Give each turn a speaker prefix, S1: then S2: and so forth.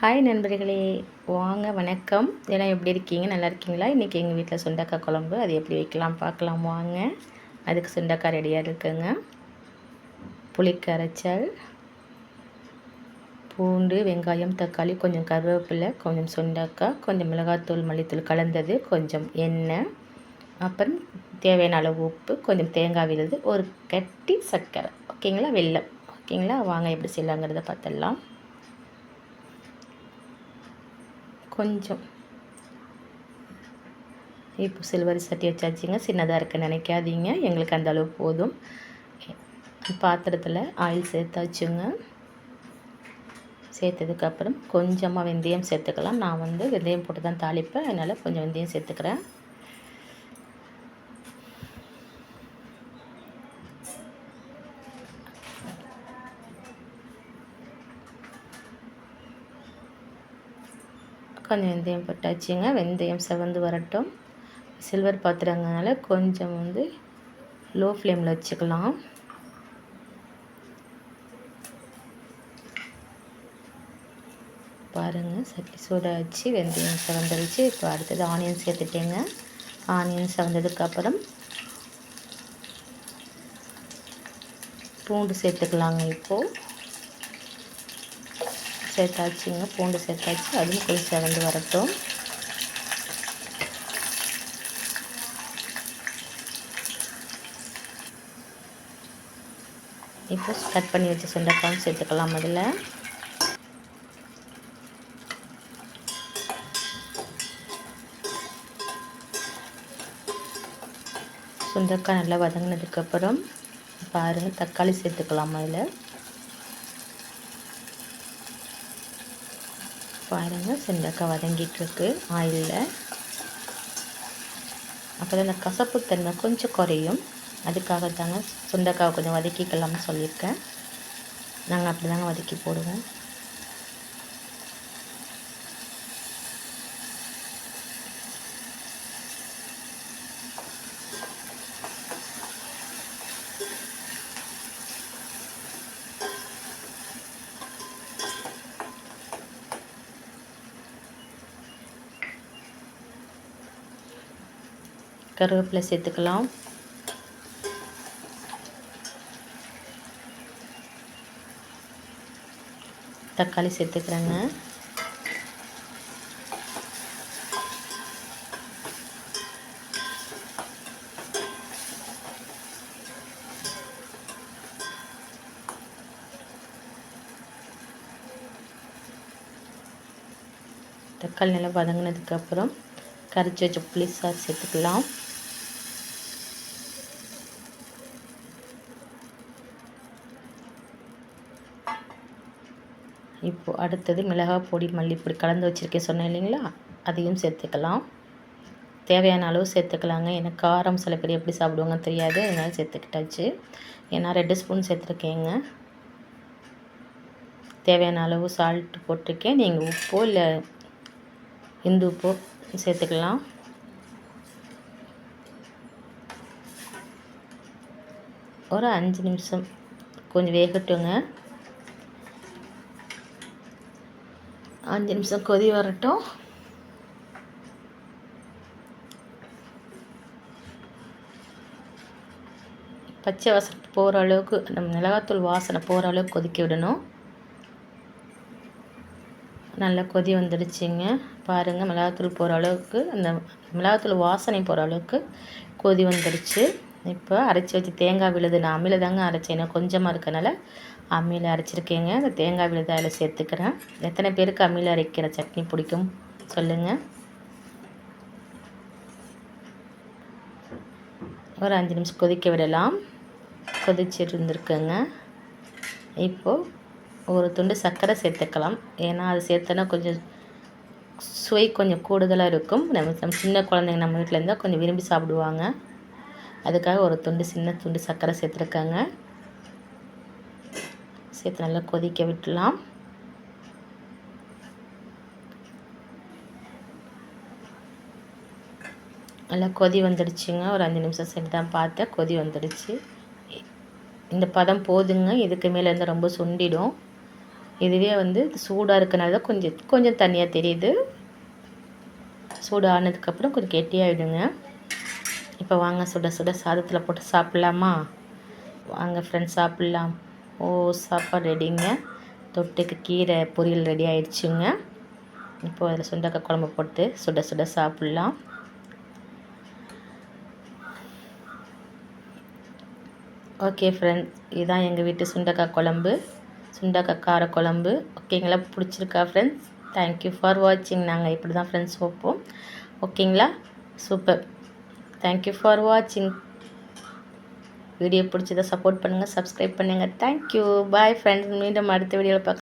S1: Hi நண்பர்களே. வாங்க வணக்கம். ஏன்னா எப்படி இருக்கீங்க? நல்லா இருக்கீங்களா? இன்றைக்கி எங்கள் வீட்டில் சுண்டக்காய் குழம்பு. அது எப்படி வைக்கலாம்? பார்க்கலாம் வாங்க. அதுக்கு சுண்டக்காய் ரெடியாக இருக்குங்க. புளிக்கரைச்சல் பூண்டு வெங்காயம் தக்காளி கொஞ்சம் கருவேப்பிலை கொஞ்சம் சுண்டக்காய் கொஞ்சம் மிளகாத்தூள் மல்லித்தூள் கலந்தது கொஞ்சம் எண்ணெய் அப்புறம் தேவையான அளவு உப்பு கொஞ்சம் தேங்காய் விழுது ஒரு கட்டி சர்க்கரை. ஓகேங்களா? வெல்லம். ஓகேங்களா? வாங்க எப்படி செய்யலாங்கிறத பார்த்துடலாம். கொஞ்சம். இப்போ சில்வர் சட்டி வச்சாச்சுங்க. சின்னதாக இருக்க நினைக்காதீங்க. எங்களுக்கு அந்த அளவு போதும். பாத்திரத்தில் ஆயில் சேர்த்தாச்சுங்க சேர்த்ததுக்கப்புறம் கொஞ்சமாக வெந்தயம் சேர்த்துக்கலாம். நான் வந்து வெந்தயம் போட்டு தான் தாளிப்பேன். அதனால் கொஞ்சம் வெந்தயம் சேர்த்துக்கிறேன். கொஞ்சம் வெந்தயம் போட்டாச்சுங்க. வெந்தயம் செவந்து வரட்டும். சில்வர் பாத்திரங்கனால கொஞ்சம் வந்து லோ ஃப்ளேமில் வச்சுக்கலாம். பாருங்கள் சட்டி சூடாச்சு. வெந்தயம் செவந்துருச்சு. இப்போ அடுத்தது ஆனியன் சேர்த்துட்டேங்க ஆனியன் செவந்ததுக்கப்புறம் பூண்டு சேர்த்துக்கலாங்க இப்போது சேர்த்தாச்சுங்க பூண்டு சேர்த்தாச்சு. அதுவும் கொஞ்சம் சிறந்து வரட்டும். இப்போ கட் பண்ணி வச்சு சுண்டக்காயும் சேர்த்துக்கலாம் அதில் சுண்டைக்காய் நல்லா வதங்கினதுக்கப்புறம் பாருங்கள் தக்காளி சேர்த்துக்கலாம் அதில் பாருங்கள் சுண்டக்காய் வதங்கிட்டுருக்கு ஆயிலில் அப்போ தான் அந்த கசப்புத்தன்மை கொஞ்சம் குறையும். அதுக்காக தாங்க சுண்டக்காவை கொஞ்சம் வதக்கிக்கலாம்னு சொல்லியிருக்கேன். நாங்கள் அப்படி தாங்க வதக்கி போடுவோம். கருவேப்பிலை சேர்த்துக்கலாம். தக்காளி சேர்த்துக்கிறேங்க. தக்காளி நல்லா வதங்கினதுக்கப்புறம் கரைச்சி வச்ச புளி சாறு சேர்த்துக்கலாம். இப்போது அடுத்தது மிளகாய் பொடி மல்லிப்பொடி கலந்து வச்சுருக்கேன் சொன்னேன் இல்லைங்களா? அதையும் சேர்த்துக்கலாம். தேவையான அளவு சேர்த்துக்கலாங்க. எனக்கு காரம் சில பேர் எப்படி சாப்பிடுவாங்க தெரியாது. அதனால் சேர்த்துக்கிட்டாச்சு. ஏன்னா ரெண்டு ஸ்பூன் சேர்த்துருக்கேங்க. தேவையான அளவு சால்ட்டு போட்டிருக்கேன். நீங்கள் உப்போ இல்லை இந்து உப்போ சேர்த்துக்கலாம். ஒரு அஞ்சு நிமிஷம் கொஞ்சம் வேகட்டுங்க. அஞ்சு நிமிஷம் கொதி வரட்டும். பச்சை வாசனை போகிற அளவுக்கு நம்ம மிளகாத்தூள் வாசனை போகிற அளவுக்கு கொதிக்க விடணும். நல்லா கொதி வந்துடுச்சிங்க. பாருங்கள் மிளகாத்தூள் போகிற அளவுக்கு அந்த மிளகாத்தூள் வாசனை போகிற அளவுக்கு கொதி வந்துடுச்சு. இப்போ அரைச்சி வச்சு தேங்காய் விழுது நான் அம்மியில் தாங்க அரைச்சேன். கொஞ்சமாக இருக்கனால அம்மியில் அரைச்சிருக்கேங்க. அந்த தேங்காய் விழுது அதில் சேர்த்துக்கிறேன். எத்தனை பேருக்கு அம்மியில் அரைக்கிற சட்னி பிடிக்கும் சொல்லுங்கள் ஒரு அஞ்சு நிமிஷம் கொதிக்க விடலாம். கொதிச்சிருந்துருக்குங்க. இப்போது ஒரு துண்டு சர்க்கரை சேர்த்துக்கலாம். ஏன்னா அது சேர்த்தனா கொஞ்சம் சுவை கொஞ்சம் கூடுதலாக இருக்கும். நம்ம நம்ம சின்ன குழந்தைங்க நம்ம வீட்டில் இருந்தால் கொஞ்சம் விரும்பி சாப்பிடுவாங்க. அதுக்காக ஒரு துண்டு சின்ன துண்டு சர்க்கரை சேர்த்துருக்காங்க. சேர்த்து நல்லா கொதிக்க விட்டுலாம். நல்லா கொதி வந்துடுச்சுங்க. ஒரு அஞ்சு நிமிஷம் சரி தான் பார்த்தேன். கொதி வந்துடுச்சு. இந்த பதம் போதுங்க. இதுக்கு மேலேருந்து ரொம்ப சுண்டிடும். இதுவே வந்து சூடாக இருக்கனால தான் கொஞ்சம் கொஞ்சம் தனியாக தெரியுது. சூடு ஆனதுக்கப்புறம் கொஞ்சம் கெட்டியாகிடுங்க இப்போ வாங்க சுட சுட சாதத்தில் போட்டு சாப்பிட்லாமா? வாங்க ஃப்ரெண்ட்ஸ் சாப்பிட்லாம். ஓ சாப்பாடு ரெடிங்க தொட்டுக்கு கீரை பொரியல் ரெடி ஆயிடுச்சுங்க. இப்போ அதில் சுண்டக்காய் குழம்பு போட்டு சுட சுட சாப்பிட்லாம். ஓகே ஃப்ரெண்ட்ஸ் இதுதான் எங்கள் வீட்டு சுண்டக்காய் குழம்பு. சுண்டக்காய் கார குழம்பு. ஓகேங்களா? பிடிச்சிருக்கா ஃப்ரெண்ட்ஸ் தேங்க்யூ ஃபார் வாட்சிங் நாங்கள் இப்படி தான் ஃப்ரெண்ட்ஸ் வைப்போம். ஓகேங்களா? சூப்பர் தேங்க்யூ ஃபார் வாட்சிங் வீடியோ பிடிச்சதை சப்போர்ட் பண்ணுங்கள் சப்ஸ்கிரைப் பண்ணுங்கள் தேங்க்யூ பாய் ஃப்ரெண்ட்ஸ் மீண்டும் அடுத்த வீடியோவில் பார்க்க